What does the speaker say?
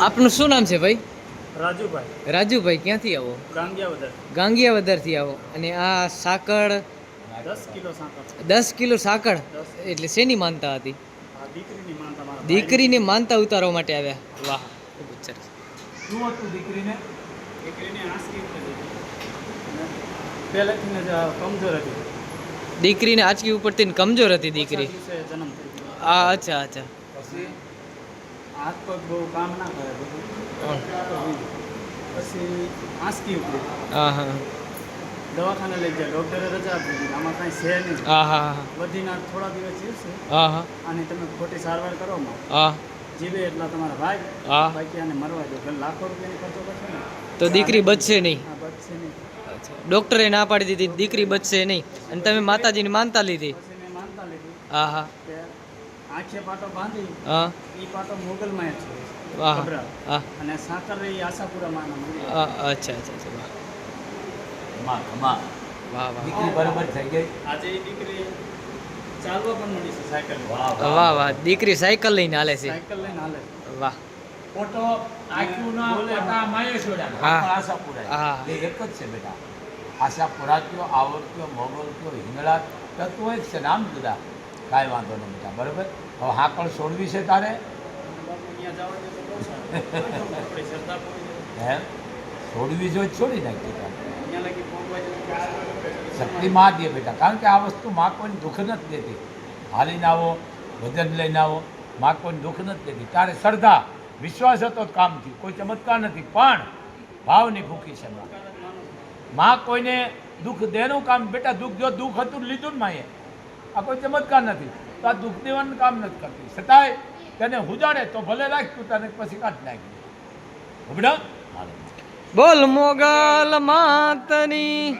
આપનું શું નામ છે ભાઈ? રાજુભાઈ. રાજુભાઈ ક્યાંથી આવો? ગાંગિયાવદર. ગાંગિયાવદરથી આવો. અને આ સાકળ દસ કિલો સાકર દસ કિલો સાકળ? એટલે શેની માનતા હતી? દીકરીની માનતા ઉતારવા માટે આવ્યા? વાહ ખૂબ સરસ. શું હતું દીકરીને. દીકરીને પહેલેથી જ કમજોર હતી. દીકરીને આંચકી ઉપરથી કમજોર હતી દીકરી? આ અચ્છા અચ્છા. પછી હાથ પગ બહુ કામ ના કરે બધું. પછી આંસકી ઉપડી. હા હા. દવાખાને લઈ ગયા. ડૉક્ટરે રજા આપી દીધી. આમાં કાંઈ છે નહીં. હા હા વધીના થોડા દિવસ જીવશે. હા હા. અને તમે ખોટી સારવાર કરો હા. જીવે એટલા તમારા ભાઈ. હા. બાકી આને મરવા દો. લાખો રૂપિયાની ખર્ચો કરશે ને? તો દીકરી બચશે નહીં. બચશે નહીં. ડોક્ટરે ના પાડી દીધી. દીકરી બચશે નહીં. અને તમે માતાજીની માનતા લીધી. માનતા લીધી હા હા. આંખે પાટો બાંધી હા. એ પાટો મોગલમાં જ છે. વાહ. અને સાકર એ આશાપુરા માના હા, અચ્છા અચ્છા અચ્છા વાહ. માં માં વાહ વાહ. દીકરી બરાબર થઈ ગઈ. આજે એ દીકરી ચાલવા પણ મળી છે સાયકલ વાહ વાહ. વાહ દીકરી સાયકલ લઈને હાલે છે. સાયકલ લઈને હાલે. વાહ. ફોટો આખું ના પટા માયે છોડ્યા હા. આશાપુરા હા. એ એક જ છે બેટા. આશાપુરા કયો આવડ કયો મોગલ કયો હિંગળા તત્વ એક છે નામ જુદા કાંઈ વાંધો નહીં બેટા, બરાબર? હવે હાકળ છોડવી છે તારે. હે? છોડવી જો છોડી નાખી શક્તિ માં દે બેટા, કારણ કે આ વસ્તુ માં કોઈને દુઃખ નથી દેતી. હાલીને આવો વજન લઈને આવો, માં કોઈને દુઃખ નથી દેતી. તારે શ્રદ્ધા, વિશ્વાસ હતો કામ થયું. કોઈ ચમત્કાર નથી, પણ ભાવની ભૂખી છે માં. કોઈને દુઃખ દેનું કામ, બેટા દુઃખ જો દુઃખ હતું, લીધું ને માએ. આ કોઈ ચમત્કાર નથી. તો આ દુઃખ દેવાનું કામ નથી કરતી. છતાંય તેને હુજાડે તો ભલે રાખ્યું તને પછી કાઢ નાખ્યું. બોલ મોગલ માતની.